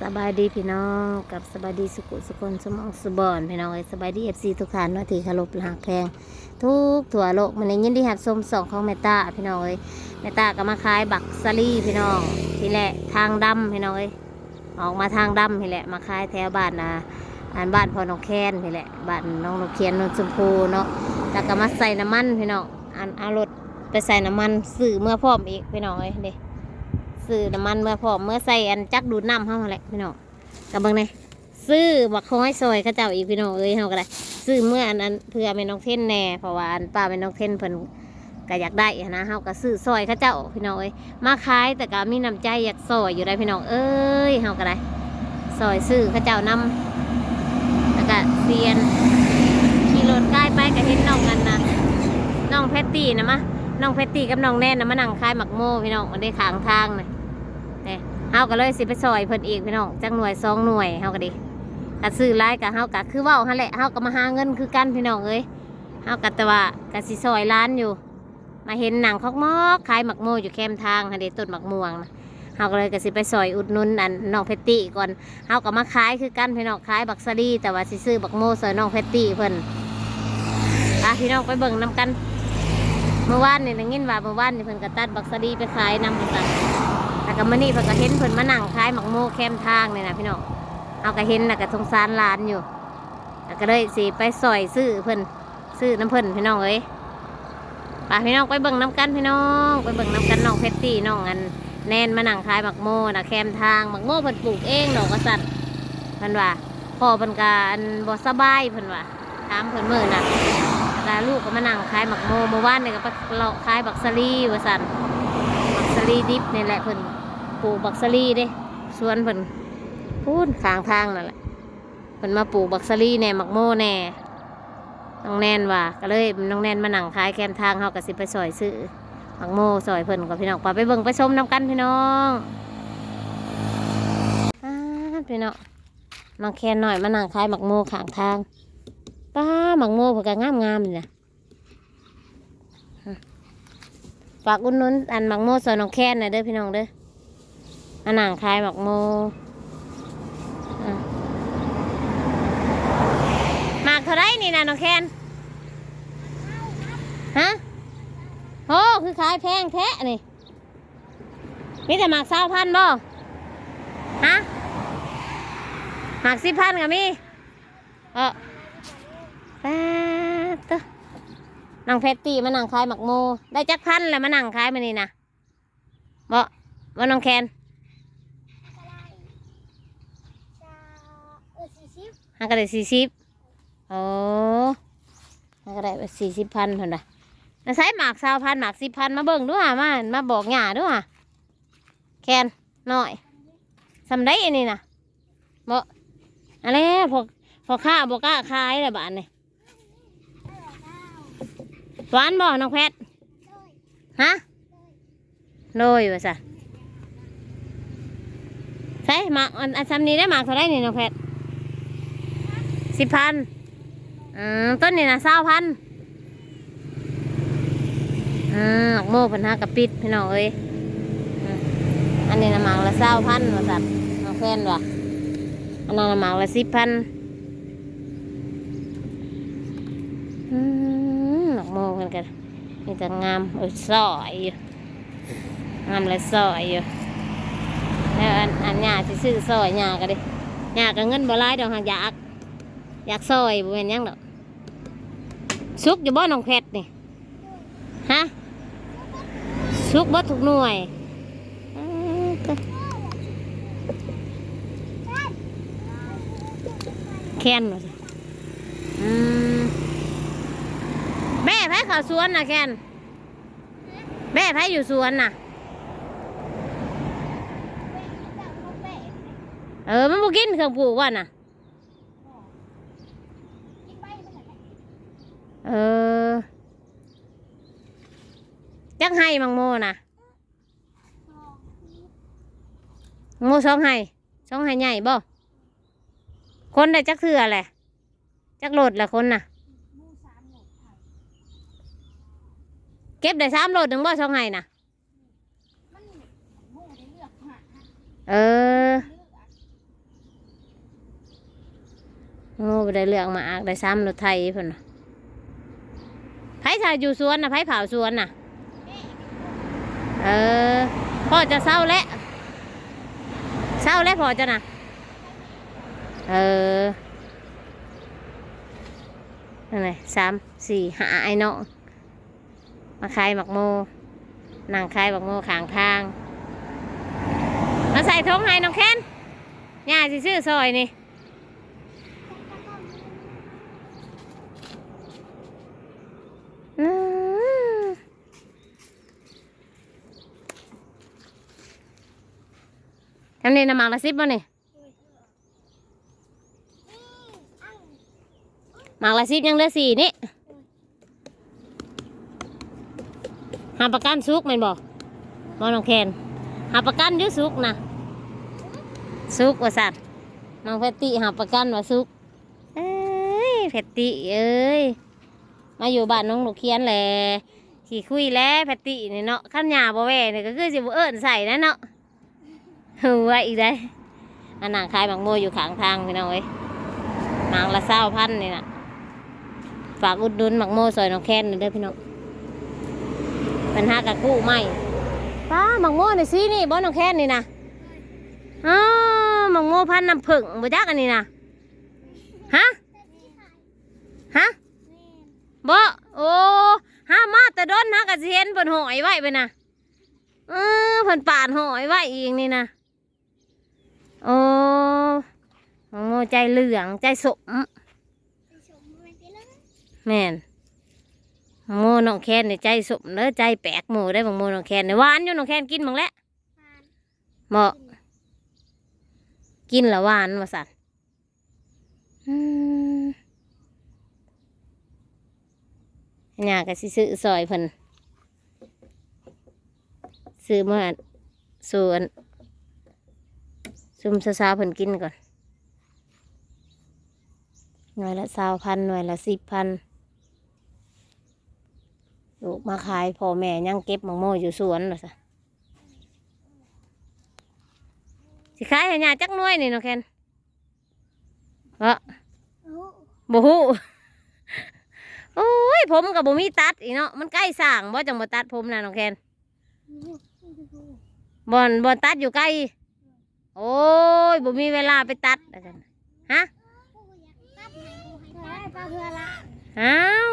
สบายดีพี่น้องกับสบายดีสุขุสุคนสมองสุบอนพี่น้องเอ้ยสบายดีเอฟซีทุกท่านเนาที่คารพหลักแพง ทุกทั่วโลกมันนี้ยินดีหับชมสองของเมตาพี่น้องเอ้ยเมตาก็มาขายบักซารี่พี่น้องที่แหละทางดำพี่น้องอ้ยออกมาทางดำพี่แหละมาขายแถวบ้านนะอันบ้านพอน้องแคนพี่แหละบ้านน้องนกเคียนนนชมพูเนาะแล้วก็มาใส่น้ำมันพี่น้องอันเอารถไปใส่น้ำมันสื่อเมื่อพร้อมอีกพี่น้องเอ้ยเด้ ซื้อน้ำมันเมื่อพร้อมเมื่อใส่อันจักดูดน้ำเข้ามาแหละพี่น้องกับเบิ่งเลยซื้อบักคอยซอยเข้าเจ้าอีกพี่น้องเอ้ยเฮาก็ได้ซื้อเมื่ออันนั้นเพื่อเป็นน้องเท่นแน่เพราะว่าอันป้าเป็นน้องเท่นเพิ่นก็อยากได้นะเฮาก็ซื้อซอยเข้าเจ้าพี่น้องเอ้ยมาขายแต่ก็มีน้ำใจอยากซอยอยู่ได้พี่น้องเอ้ยเฮาก็ได้ซอยซื้อเข้าเจ้านำแล้วก็เซียนขี่รถใกล้ไปก็เห็นน้องกันนะน้องแพตตี้นะมะน้องเพตตี้กับน้องแน่นนะมานั่งขายหมักโม่พี่น้องมันได้ขางทางเลย เนี่ยเฮาก็เลยสิไปซอยเพิ่นอีกพี่น้องจักหน่วยสองหน่วยเฮาก็ดีก็ซื้อหลายกับเฮาก็คือว้าหั่นแหละเฮาก็มาหาเงินคือกันพี่น้องเอ้ยเฮาก็แต่ว่าก็สิซอยร้านอยู่ มาเห็นหนังคอกมอกขายหมักโม่อยู่แคมทางหั่นเด้ต้นหมักม่วงนะเฮาก็เลยก็สิไปซอยอุดหนุนอันน้องเพตตี้ก่อนเฮาก็มาขายคือกันพี่น้องขายบักซารีแต่ว่าสิซื้อบักโมซอยน้องเพตตี้เพิ่นอะพี่น้องไปเบิ่งนํกันเมื่อวานนี่ได้ยินว่าเมื่อวานนี่เพิ่นก็ตัดบักสะดีไปขายนำเพิ่นก็ แล้วก็มื้อนี้เพิ่นก็เห็นเพิ่นมานั่งขายหมักโมแคมทางนี่นะพี่น้องเอาก็เห็นแล้วก็สงสารหลานอยู่แล้วก็เลยสิไปซอยซื้อเพิ่นซื้อน้ำเพิ่นพี่น้องเอ้ยไป่พี่น้องไปเบิ่งน้ำกันพี่น้อง ไปเบิ่งน้ำกันน้องเพชรตี้น้องอันแน่นมานั่งขายหมักโมนะแคมทางหมักโมเพิ่นปลูกเองดอกกระสันเพิ่นว่าพ่อเพิ่นก็อันบ่สบายเพิ่นว่าถามเพิ่นมื้อน่ะแล้วลูกก็มานั่งขายหมักโมเมื่อวานเนี่ยก็ไปเลาะขายบักซารีว่าสันบักซารีดิบนี่แหละเพิ่น ปลูกบักซารีเด้สวนเพิ่นพูนข้างทางนั่นแหละเพิ่นมาปลูกบักซารีแน่หมักโมแน่น้องแนนว่าก็เลยน้องแนนมาหนังขายแคมทางเฮาก็สิไปซอยซื้อหมักโมซอยเพิ่นกับพี่น้องไปไปเบิ่งไปชมน้ำกันพี่น้องอ้าพี่น้องน้องแคนหน่อยมาหนังขายหมักโมข้างทางป้าหมักโมเพื่อกงามงามๆนี่นะฝากอุดหนุนอันหมักโมซอยน้องแคนหน่อยเด้อพี่น้องเด้อ อันหนังคลายหมักโมหมากเท่าไรนี่นะน้องแคนฮะโอ้คือขายแพงแท้นี่มีแต่หมากเศร้าพันบ่ฮะหมากสิบพันกับมีเออป้าดตอะนางเพชรตีมานั่งขายหมักโม ได้จักพันแล้วมานั่งขายมานี่นะบ่ว่าน้องแคน เออสี่ สิบหากระได้สี่สิบโอ้หากระได้สี่สิบพันเท่นั้นนะใช้หมากสาวพันหมากสิบพันมาเบิ่งด้วยมามาบอกหย่าด้วยแคนหน่อยสำได้อันนี้นะบ่อะไรพอพอข้าบอกกล้าขายเลยบ้านนี่หวานบ่น้องแพทฮะโดยว่าซะใช่หมากอันอันซ้ำนี้ได้หมากเท่าไรนี่น้องแพท สิบพันอืมต้นนี่นะเศร้าพันอืมหมากโม่พันห้ากระปิดพี่น้องเอ้ยอันนี้นะมากละเศร้าพันว่าสัตว์น้องแฟนว่ะอันนั้นนะมากละสิบพันอืมหมากโม่เพิ่นกันมีแต่งามเออสอยอยู่งามเลยสอยอยู่แล้วอันอันหยาสิซื้อซอยหยาก็ดิหยาก็เงินบ่หลายดอกหากอยาก อยากซอยบ่เป็นยังดอกสุกอยู่บ่น้องเพชรนี่ฮะสุกบ่ทุกหน่วยแค้นว่าสิอืมแม่ไผเขาสวนนะแคนแม่ไผอยู่สวนน่ะเออมันบ่กินเครื่องปลูกว่ะน่ะ กินไปมันไหน เออ จักให้มังโมน่ะโมสองให้สองให้ใหญ่บ่คนได้จักเถื่อแหละจักโหลดละคนน่ะ เก็บได้สามโหลดหนึ่งบ่สองให้น่ะมันมูได้เลือกหาเอโอ้บ่ได้เลือกมาอากได้ซ้ำรถไทยเพิ่นน่ะ ชายอยู่สวนน่ะไผเผาสวนน่ะ เออ พ่อจะเศร้าแล้วเศร้าแล้วพ่อจะน่ะ เออนั่นไงสามสี่หาไอ้เนาะมาขายหมักโมนั่งขายหมักโมขางทาง มาใส่ทงให้น้องแค้นย่าสิซื้อซอยนี่อืม ทำนี่น้ำมักละสิบบ่นี่มักละสิบยังเหลือสี่นี่หาประกันซุกแม่นบ่บ่น้องแคนหาประกันอยุซุกนะซุกว่าสัตว์น้องเพตติหาประกันว่าซุกเอ้ยเพตติเอ้ยมาอยู่บ้านน้องลูกเคียนแหละขี่คุยแล้วเพตตินี่เนาะขั้นหยาบ่แหวนี่ก็คือสิบ่เอิ้นใส่นะเนาะ หัวอีกได้อันนางขายหมักโมอยู่ขางทางพี่น้องเอ้ยหมางละเศร้าพันนี่นะฝากอุดหนุนหมักโมซอยน้องแค้นนี่เด้อพี่น้องปัญหากะกู้ไม่ป้าหมักโมนี่สินี่บ่น้องแค้นนี่นะอ๋อหมักโมพันน้ำผึ้งบ่จักอันนี้นะฮะฮะบ่โอ้ห้ามาแต่ดนฮะกะเห็นเพิ่นหอยไว้ไปนะเออเพิ่นปาดหอยไว้เองนี่นะ โอ้โอ้ใจเหลืองใจสมไปชมมันไปเลยแม่นโมน้องแคนนี่ใจสมเด้อใจแปลกหมูได้บางโมน้องแคนนี่หวานอยู่น้องแคนกินบ้างแล้วเหมาะกินละหวานว่าสัตว์อืมอยากก็สิซื้อซอยเพิ่นซื้อมาส่วน ซุมซาซาๆเพิ่นกินก่อน หน่วยละสาวพันหน่วยละสิบพันลูกมาขายพ่อแม่ยังเก็บมังโมอยู่สวนหรอสะสิขายให้ยาจักหน่วยนี่เนาะแคนวะโอ้บ่ฮู้โอ้ยผมกับบ่มีตัดอีเนาะมันใกล้สร้างบ่จังบ่ตัดผมนะน้องแคนบ่อนบ่อนตัดอยู่ใกล้ โอ้ยบ่มีเวลาไปตัดแล้วกันฮะเพื่อละอ้าว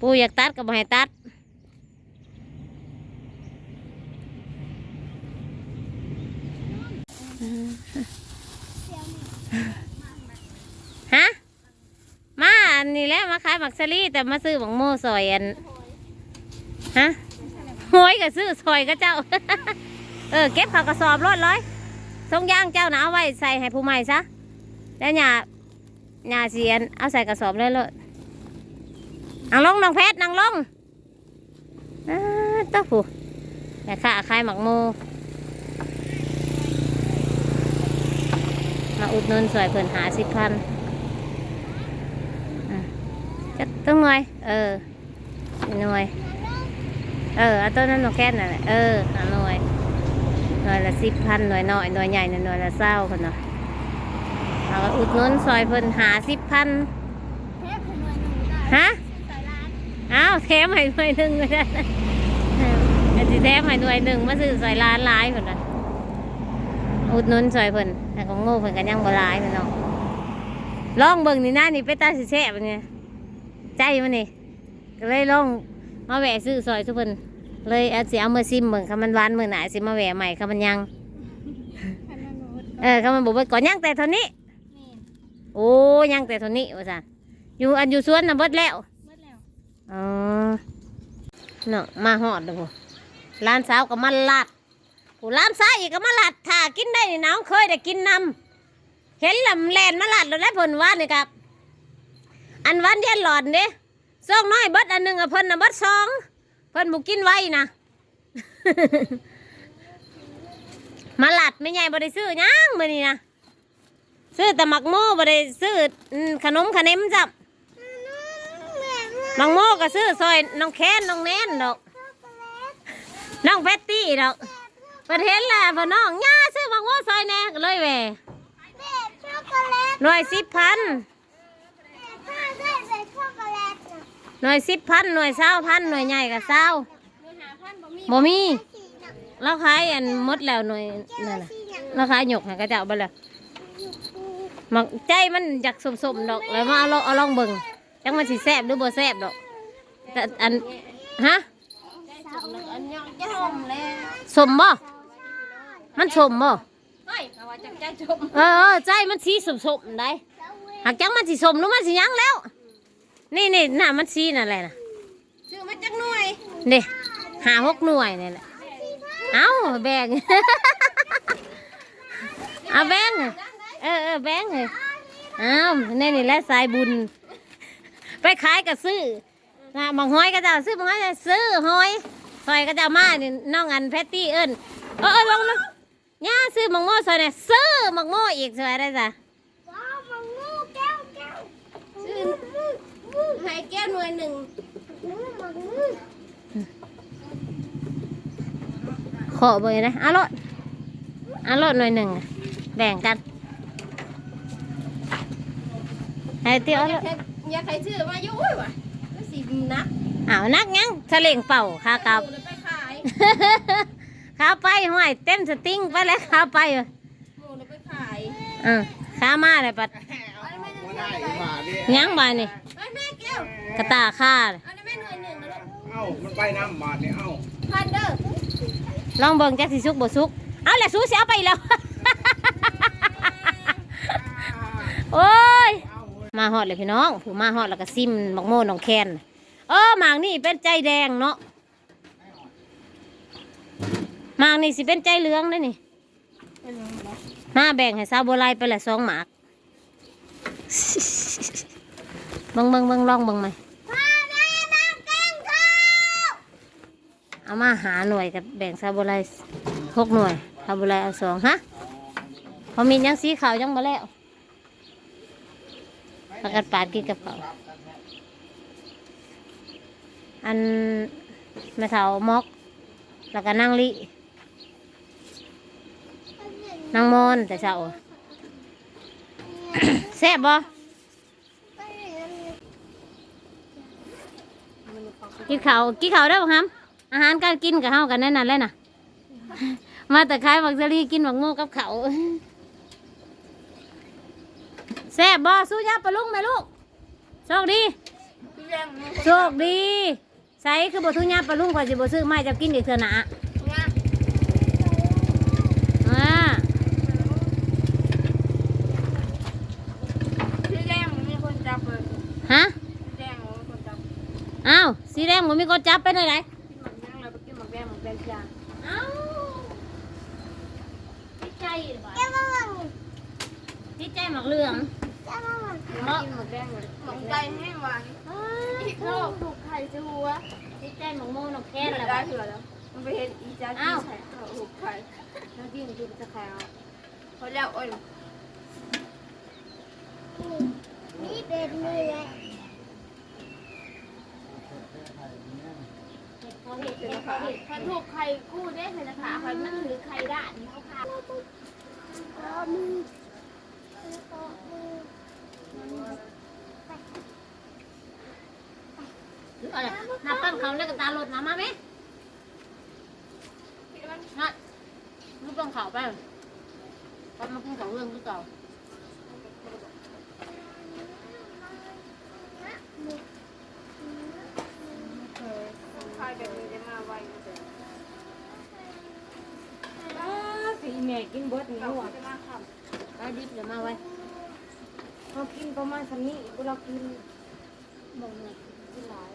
ปู่อยากตัดก็บ่ให้ตัดฮะมาอันนี้แล้วมาขายหมักซาลี่แต่มาซื้อหมักโมซอยอันฮะโหยก็ซื้อซอยก็เจ้า เออเก็บเผักกระสอบรถเลยทรงย่างเจ้านะเอาไว้ใส่ให้ผู้ใหม่ซะแล้วหยาหยาเสียนเอาใส่กระสอบเลยเลยนั่งลงน้องเพชรนั่งลงอ้าเต้าผู้แต่ข้าขายหมักโมมาอุดหนุนสวยเพิ่นหาสิบพันอะจะต้องหน่วยเออหน่วยเออเอาต้นนั้นนูแค่นั่นแหละเออ หน่วยละสิบพันหน่วยน้อยหน่วยใหญ่น่ะหน่วยละเศร้าคนเนาะเอาก็อุดหนุนซอยเพิ่นหาสิบพันฮะใส่ร้านอ้าวแถมให้หน่วยหนึ่งเลยนะอันที่แถมให้หน่วยหนึ่งมาซื้อซอยล้านหลายคนน่ะอุดหนุนซอยเพิ่นแต่ของโง่เพิ่นก็ยังบ่หลายเนเนาะลองเบิ่งนี่นะนี่ไปตาสิแซ่บเนี่ยใจมันนี่ก็เลยลองมาแวะซื้อซอยทุเพิ่น เลยเอาสิเอามาซิมเบิ่งคำมันหวานมื้อหน้าสิมาแวะใหม่คำมันยังพันนันโน้ตเออคำมันบอกว่าก่อนยังแต่เท่านี้ แม่นโอ้ยังแต่เท่านี้ว่าซั่นอยู่อันอยู่สวนน่ะเบิดแล้วเมื่อแล้วอ๋อเนาะมาหอดเด้อพวกร้านสาวก็มาลัดผู้ร้านสาวอีกก็มาลัดถ้ากินได้นี่น้องเคยได้กินนำเห็นลำแลนมาลัดแล้วได้ผลว่านี่ครับ อันวันเดียนหลอดเด้ซองน้อยเบิดอันหนึ่งอะเพิ่นน่ะเบิดสอง เพิ่นบุกินไว้นะมาลัดไม่ใหญ่บ่ได้ซื้อหยังมื้อนี้นะซื้อแต่หมักโม่บ่ได้ซื้ออืมขนมขนมจับน้องโมก็ซื้อซอยน้องแค้นน้องแน่นดอกน้องแพตตี้ดอกประเทศแหละพ่อน้องย่าซื้อมังโมซอยแน่ก็เลยแหวแบบช็อกโกแลหน่วยสิบพัน หน่วยสิบพันหน่วยเศร้าพันหน่วยใหญ่กับเศร้าหนูหาพันบ่มีบ่มีสีน่ะเราขายอันหมดแล้วหน่วยแก้นั่วนน่ะสีน่ะเราขายหยกให้กระเจ้าไปเลยมักใจมันอยากสมๆดอกแล้วมาเอาลองเอาลองเบิ่งจังมันสิแซ่บหรือบ่แซ่บดอกแต่อันฮะอันยังจะหอมแล้วสมบ่มันสมบ่เฮ้ยเขาว่าจังใจจมเออเออใจมันสีสมๆได้หากจังมันสิสมหรือมันสิหยังแล้ว นี่นี่น่ะมันสีนั่นแหละน่ะชื่อมาจากหน่วยนี่หาหกหน่วยนี่แหละเอ้าแบ่งเอาแบ่งเออเออแบ่งเลยเอ้าวนี่นี่แหละสายบุญ ไปขายก็ซื้อนะบางห้อยก็จะเอาซื้อบางห้อยก็ซื้อห้อยซอยก็จะเอามานี่น้องอันแพตตี้เอิ้นเออเออลงนะย่าซื้อมังโม่ซอยเนี่ยซื้อมังโม่อีกซอยได้จ้ะ ว้าวมังงูแก้วแก้วชื่อ งูให้แก้วหน่วยหนึ่งงูมังงูขอเบอร์นะเอารถเอารถหน่อยหนึ่งอะแบ่งกันไอ้เตี้ยวเอารถอยากใครชื่อมายุ่ยว่ะก็สินักอ้าวนักยังทะเลงเป่าขากลับหนูไปขายขาไปห้วยเต็มสติงไปแล้วขาไปเออหนูไปขายอ่าขามาเลยปัดอันนี้ไม่มาได้ได้ชื่ออะไรมาดิยังบายนี่ไอ้แม่แก้วกระตาข้าเลยอันนี้แม่หน่วยหนึ่งนะลูกเอ้ามันไปน้ำมาเนี่ยเอ้าพันเด้อลองเบิ่งจักสิสุกบ่สุก เอาแหละสู้สิเอาไปอีกแล้ว โอ้ย มาฮอดเลยพี่น้องผู้มาฮอดแล้วก็ซิมบักโม่น้องแคนเออหมางนี่เป็นใจแดงเนาะหมางนี่สิเป็นใจเหลืองเด้อนี่ มาแบ่งให้สาวโบราณไปละสองหมากเบิ่งเบิ่งเบิ่งลองเบิ่งไหมพ่อแม่น้ำแกงข้าวเอามาหาหน่วยกับแบ่งซาบุไรหกหน่วยซาบุไรเอาสองฮะพอมียังสีขาวยังมาแล้วประกันปาดกินกับเขาวอันแม่เถามอก แล้วก็นั่งลินั่งมอนแต่เช้าอะแซ่บบ่ กินข้าวกินข้าวได้บ่ครับอาหารการกินกับเฮากันแน่นอนเลยน่ะ มาแต่ขายบักซะรีกินบักโง่กับเขาวแซ่บบ่สู้ยาปลาลุงไหมลูกโชคดีพี่แรงนะโชคดีใส่คือบ่ทุญาปลาลุงข่อยสิบ่ซื้อไม้จะกินอีกเทื่อหนาเนี่ยอ่าพี่แรงมีคนจับเลยฮะ พี่แรงมีคนจับ อ้าวสีแดงบ่มีคนจับเป็นอะไรกินหมักย่างแล้วไปกินหมักแดงหมักแดงจางเอ้าติดใจบ่แก้วมังติดใจหมักเหลืองแก้วมังกินหมักแดงเลยหมักไก่แห้งหวานอีกโลกถูกไข่จะหัวติดใจหมักโมนกแค่แค่ละได้บ่เถื่อแล้วมันไปเห็นอีจ้าที่ใส่ข้าวถูกไข่แล้วกินกินจะไข่เอาพอแล้วอ้นนี่เป็นเลย พอเห็ด เป็น เห็ด ขา เห็ด พันถูกไข่กู้ได้เลยนะคะพันนั่นหรือไข่ด่านเขาค่ะมือหรืออะไรน้ำปั้นเขาแล้วก็ตาลดน้ำมาไหมนั่นลูกต้องเขาไปไปมากินของเรื่องคือเก่า ไข่แบบนี้จะมาไว สีแม่ กินเบิดนี่เราหัวจะมาขับไปดิบเดี๋ยวมาไว้เขากินประมาณสันนี้เรากินบ่งเลยกินหลาย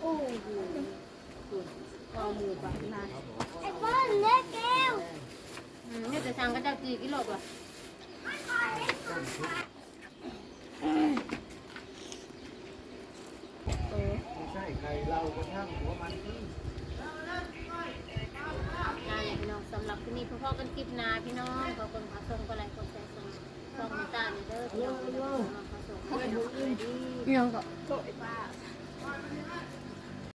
โอ้ยเอามือไปมาไอ้บ้านเล็กแก้วอืมนี่จะสั่งก็จะกี่กิโลป่ะ ไม่ใช่ใครเรากระทั่งหัวมันที่ นาเนี่ยพี่น้องสำหรับที่นี่พ่อๆกั นาพี่น้อง